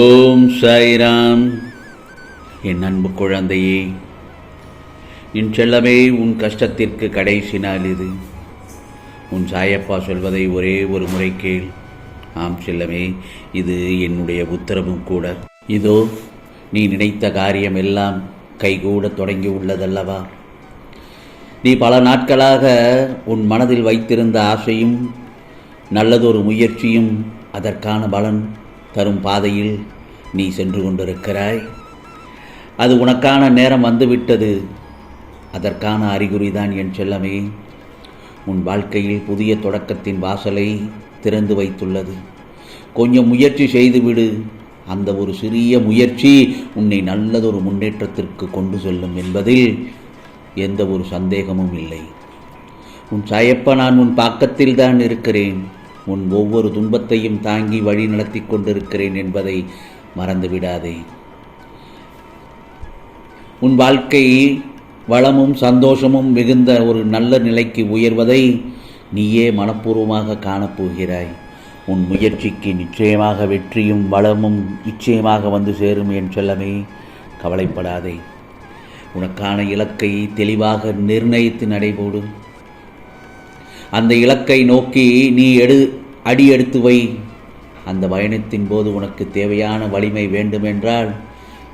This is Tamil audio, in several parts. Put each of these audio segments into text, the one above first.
ஓம் சாய்ராம். என் அன்பு குழந்தையே என் செல்லமே உன் கஷ்டத்திற்கு கடைசி நாள் இது. உன் சாயப்பா சொல்வதை ஒரே ஒரு முறை கேள். ஆம் செல்லமே இது என்னுடைய உத்தரவும் கூட. இதோ நீ நினைத்த காரியம் எல்லாம் கைகூட தொடங்கி உள்ளதல்லவா? நீ பல நாட்களாக உன் மனதில் வைத்திருந்த ஆசையும் நல்லதொரு முயற்சியும் அதற்கான பலன் தரும் பாதையில் நீ சென்று கொண்டிருக்கிறாய். அது உனக்கான நேரம் வந்துவிட்டது. அதற்கான அறிகுறிதான் என் செல்லமே. உன் வாழ்க்கையில் புதிய தொடக்கத்தின் வாசலை திறந்து வைத்துள்ளது. கொஞ்சம் முயற்சி செய்துவிடு. அந்த ஒரு சிறிய முயற்சி உன்னை நல்லதொரு முன்னேற்றத்திற்கு கொண்டு செல்லும் என்பதில் எந்த ஒரு சந்தேகமும் இல்லை. உன் சாயப்பா நான் உன் பாக்கத்தில் தான் இருக்கிறேன். உன் ஒவ்வொரு துன்பத்தையும் தாங்கி வழி நடத்தி கொண்டிருக்கிறேன் என்பதை மறந்துவிடாதே. உன் வாழ்க்கை வளமும் சந்தோஷமும் மிகுந்த ஒரு நல்ல நிலைக்கு உயர்வதை நீயே மனப்பூர்வமாக காணப்போகிறாய் உன் முயற்சிக்கு நிச்சயமாக வெற்றியும் வளமும் நிச்சயமாக வந்து சேரும் என் செல்லமே கவலைப்படாதே. உனக்கான இலக்கை தெளிவாக நிர்ணயித்து நடைபோடும் அந்த இலக்கை நோக்கி நீ எடு அடி எடுத்து வை. அந்த பயணத்தின் போது உனக்கு தேவையான வலிமை வேண்டுமென்றால்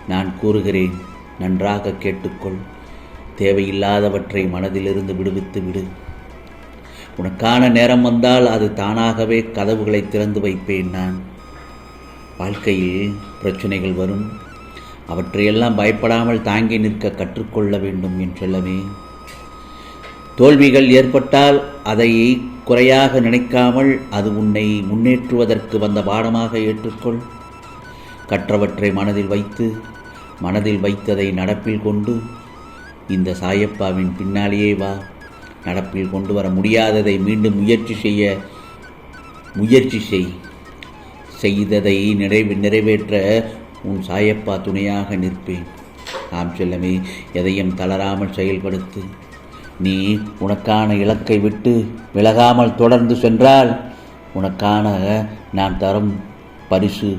நான் கூறுகிறேன். நன்றாக கேட்டுக்கொள். தேவையில்லாதவற்றை மனதிலிருந்து விடுவித்து விடு. உனக்கான நேரம் வந்தால் அது தானாகவே கதவுகளை திறந்து வைப்பேன் நான். வாழ்க்கையில் பிரச்சனைகள் வரும். அவற்றையெல்லாம் பயப்படாமல் தாங்கி நிற்க கற்றுக்கொள்ள வேண்டும் என் செல்லமே. தோல்விகள் ஏற்பட்டால் அதை குறையாக நினைக்காமல் அது உன்னை முன்னேற்றுவதற்கு வந்த பாடமாக ஏற்றுக்கொள். கற்றவற்றை மனதில் வைத்து மனதில் வைத்ததை நடப்பில் கொண்டு இந்த சாயப்பாவின் பின்னாலேயே வா. நடப்பில் கொண்டு வர முடியாததை மீண்டும் முயற்சி செய்ய முயற்சி செய். செய்ததை நிறைவு நிறைவேற்ற உன் சாயப்பா துணையாக நிற்பேன். நாம் செல்லமே எதையும் தளராமல் செயல்படுத்து. நீ உனக்கான இலக்கை விட்டு விலகாமல் தொடர்ந்து சென்றால் உனக்கான நான் தரும் பரிசு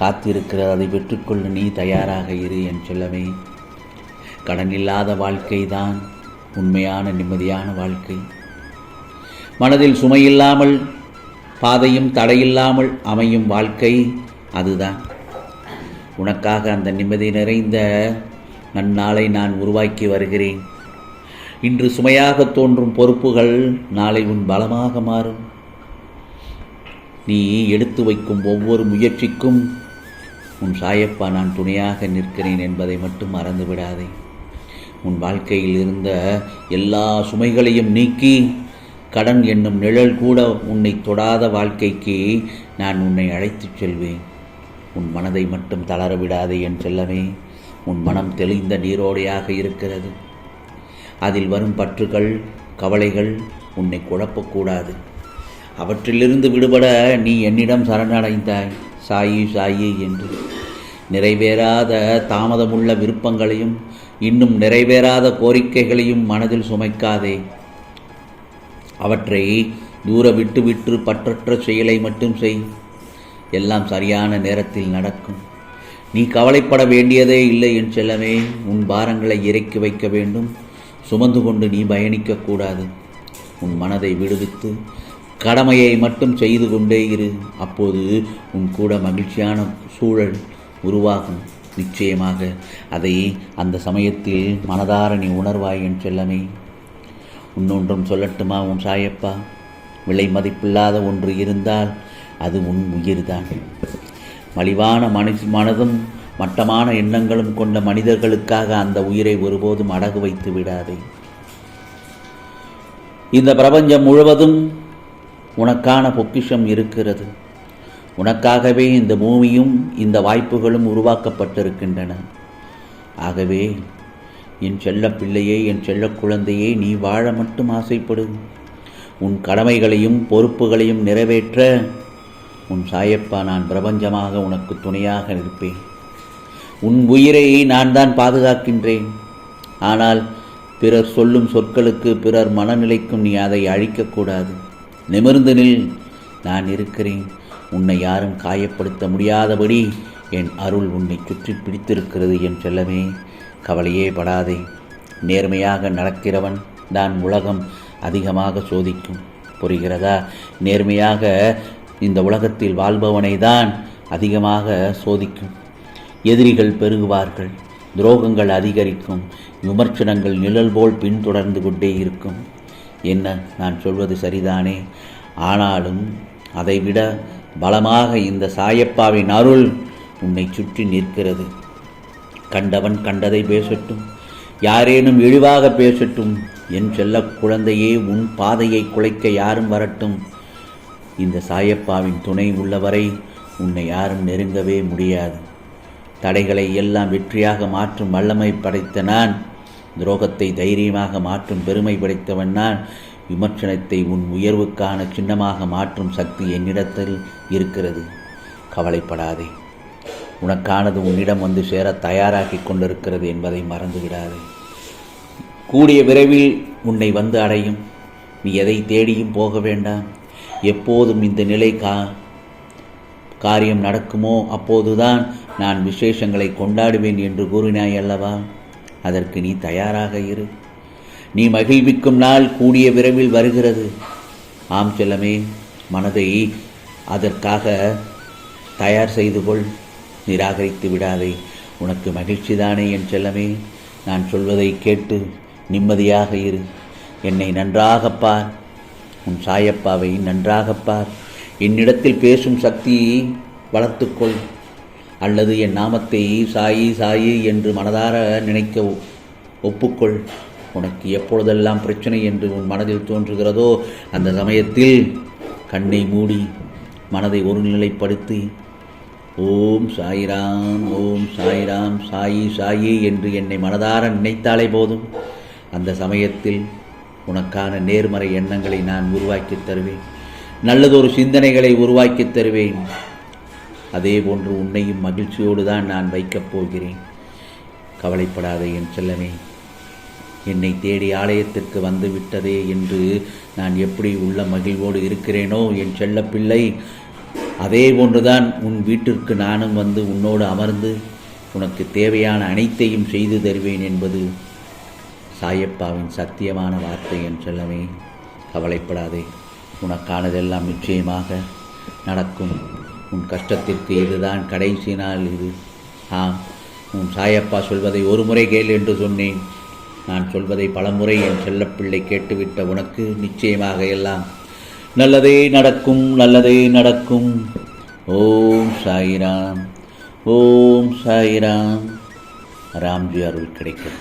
காத்திருக்கிறது. அதை பெற்றுக்கொள்ள நீ தயாராக இரு என் சொல்லவே கடன் இல்லாத வாழ்க்கை தான் உண்மையான நிம்மதியான வாழ்க்கை. மனதில் சுமையில்லாமல் பாதையும் தடையில்லாமல் அமையும் வாழ்க்கை அதுதான். உனக்காக அந்த நிம்மதி நிறைந்த நன்னாளை நான் உருவாக்கி வருகிறேன். இன்று சுமையாக தோன்றும் பொறுப்புகள் நாளை உன் பலமாக மாறும். நீ எடுத்து வைக்கும் ஒவ்வொரு முயற்சிக்கும் உன் சாயப்பா நான் துணையாக நிற்கிறேன் என்பதை மட்டும் மறந்து விடாதே. உன் வாழ்க்கையில் இருந்த எல்லா சுமைகளையும் நீக்கி கடன் என்னும் நிழல் கூட உன்னை தொடாத வாழ்க்கைக்கு நான் உன்னை அழைத்துச் செல்வேன். உன் மனதை மட்டும் தளர விடாதே என் செல்லமே. உன் மனம் தெளிந்த நீரோடையாக இருக்கிறது. அதில் வரும் பற்றுகள் கவலைகள் உன்னை குழப்பக்கூடாது. அவற்றிலிருந்து விடுபட நீ என்னிடம் சரணடைந்தாய். சாயி சாயி என்று. நிறைவேறாத தாமதமுள்ள விருப்பங்களையும் இன்னும் நிறைவேறாத கோரிக்கைகளையும் மனதில் சுமைக்காதே. அவற்றை தூர விட்டு விட்டு பற்றற்ற செயலை மட்டும் செய். எல்லாம் சரியான நேரத்தில் நடக்கும். நீ கவலைப்பட வேண்டியதே இல்லை என் செல்லமே. உன் பாரங்களை இறக்கி வைக்க வேண்டும். சுமந்து கொண்டு நீ பயணிக்கக்கூடாது. உன் மனதை விடுவித்து கடமையை மட்டும் செய்து கொண்டே இரு. அப்போது உன் கூட மகிழ்ச்சியான சூழல் உருவாகும். நிச்சயமாக அதை அந்த சமயத்தில் மனதார நீ உணர்வாய் என் செல்லமே. இன்னொன்றும் சொல்லட்டுமா உன் சாயப்பா? விலை மதிப்பில்லாத ஒன்று இருந்தால் அது உன் உயிர்தான். மலிவான மனசு மனதும் மட்டமான எண்ணங்களும் கொண்ட மனிதர்களுக்காக அந்த உயிரை ஒருபோதும் அடகு வைத்து விடாதே. இந்த பிரபஞ்சம் முழுவதும் உனக்கான பொக்கிஷம் இருக்கிறது. உனக்காகவே இந்த பூமியும் இந்த வாய்ப்புகளும் உருவாக்கப்பட்டிருக்கின்றன. ஆகவே என் செல்ல பிள்ளையே என் செல்ல குழந்தையே நீ வாழ மட்டும் ஆசைப்படு. உன் கடமைகளையும் பொறுப்புகளையும் நிறைவேற்ற உன் சாயப்பா நான் பிரபஞ்சமாக உனக்கு துணையாக இருப்பேன் உன் உயிரை நான் தான் பாதுகாக்கின்றேன். ஆனால் பிறர் சொல்லும் சொற்களுக்கு பிறர் மனநிலைக்கும் நீ அதை அழிக்கக்கூடாது. நிமிர்ந்து நில் நான் இருக்கிறேன். உன்னை யாரும் காயப்படுத்த முடியாதபடி என் அருள் உன்னை சுற்றி பிடித்திருக்கிறது என் செல்லமே. கவலையே படாதே. நேர்மையாக நடக்கிறவன் தான் உலகம் அதிகமாக சோதிக்கும். புரிகிறதா? நேர்மையாக இந்த உலகத்தில் வாழ்பவனை தான் அதிகமாக சோதிக்கும். எதிரிகள் பெருகுவார்கள். துரோகங்கள் அதிகரிக்கும். விமர்சனங்கள் நிழல் போல் பின்தொடர்ந்து கொண்டே இருக்கும். என்ன? நான் சொல்வது சரிதானே? ஆனாலும் அதைவிட பலமாக இந்த சாயப்பாவின் அருள் உன்னை சுற்றி நிற்கிறது. கண்டவன் கண்டதை பேசட்டும். யாரேனும் இழிவாக பேசட்டும். என் செல்ல குழந்தையே உன் பாதையை குலைக்க யாரும் வரட்டும். இந்த சாயப்பாவின் துணை உள்ளவரை உன்னை யாரும் நெருங்கவே முடியாது. தடைகளை எல்லாம் வெற்றியாக மாற்றும் வல்லமை படைத்த நான் துரோகத்தை தைரியமாக மாற்றும் பெருமை படைத்தவன் நான் விமர்சனத்தை உன் உயர்வுக்கான சின்னமாக மாற்றும் சக்தி என்னிடத்தில் இருக்கிறது. கவலைப்படாதே. உனக்கானது உன்னிடம் வந்து சேர தயாராகி கொண்டிருக்கிறது என்பதை மறந்துவிடாதே. கூடிய விரைவில் உன்னை வந்து அடையும். நீ எதை தேடியும் போக வேண்டாம். எப்போதும் இந்த நிலை கா காரியம் நடக்குமோ அப்போதுதான் நான் விசேஷங்களை கொண்டாடுவேன் என்று கூறினாய் அல்லவா? அதற்கு நீ தயாராக இரு. நீ மகிழ்விக்கும் நாள் கூடிய விரைவில் வருகிறது. ஆம் செல்லமே மனதை அதற்காக தயார் செய்து கொள். நிராகரித்து விடாதே. உனக்கு மகிழ்ச்சிதானே என் செல்லமே? நான் சொல்வதை கேட்டு நிம்மதியாக இரு. என்னை நன்றாகப் பார். உன் சாயப்பாவை நன்றாகப் பார். என்னிடத்தில் பேசும் சக்தியை வளர்த்துக்கொள் அல்லது என் நாமத்தை சாயி சாயி என்று மனதார நினைக்க ஒப்புக்கொள். உனக்கு எப்பொழுதெல்லாம் பிரச்சனை என்று உன் மனதில் தோன்றுகிறதோ அந்த சமயத்தில் கண்ணை மூடி மனதை ஒருநிலைப்படுத்தி ஓம் சாயிராம் ஓம் சாயிராம் சாயி சாயி என்று என்னை மனதார நினைத்தாலே போதும். அந்த சமயத்தில் உனக்கான நேர்மறை எண்ணங்களை நான் உருவாக்கித் தருவேன். நல்லதொரு சிந்தனைகளை உருவாக்கித் தருவேன். அதே போன்று உன்னையும் மகிழ்ச்சியோடு தான் நான் வைக்கப் போகிறேன். கவலைப்படாதே என் செல்லமே. என்னை தேடி ஆலயத்திற்கு வந்து விட்டதே என்று நான் எப்படி உள்ள மகிழ்வோடு இருக்கிறேனோ என் செல்லப்பிள்ளை. அதே போன்றுதான் உன் வீட்டிற்கு நானும் வந்து உன்னோடு அமர்ந்து உனக்கு தேவையான அனைத்தையும் செய்து தருவேன் என்பது சாயப்பாவின் சத்தியமான வார்த்தை என் செல்லமே. கவலைப்படாதே. உனக்கானதெல்லாம் நிச்சயமாக நடக்கும். உன் கஷ்டத்திற்கு இதுதான் கடைசி நாள் இது. ஆம் உன் சாயப்பா சொல்வதை ஒரு முறை கேள் என்று சொன்னேன். நான் சொல்வதை பலமுறை என் செல்லப்பிள்ளை கேட்டுவிட்ட உனக்கு நிச்சயமாக எல்லாம் நல்லதே நடக்கும் நல்லதே நடக்கும். ஓம் சாயிராம் ஓம் சாயிராம். ராம்ஜி அருள் கிடைக்கும்.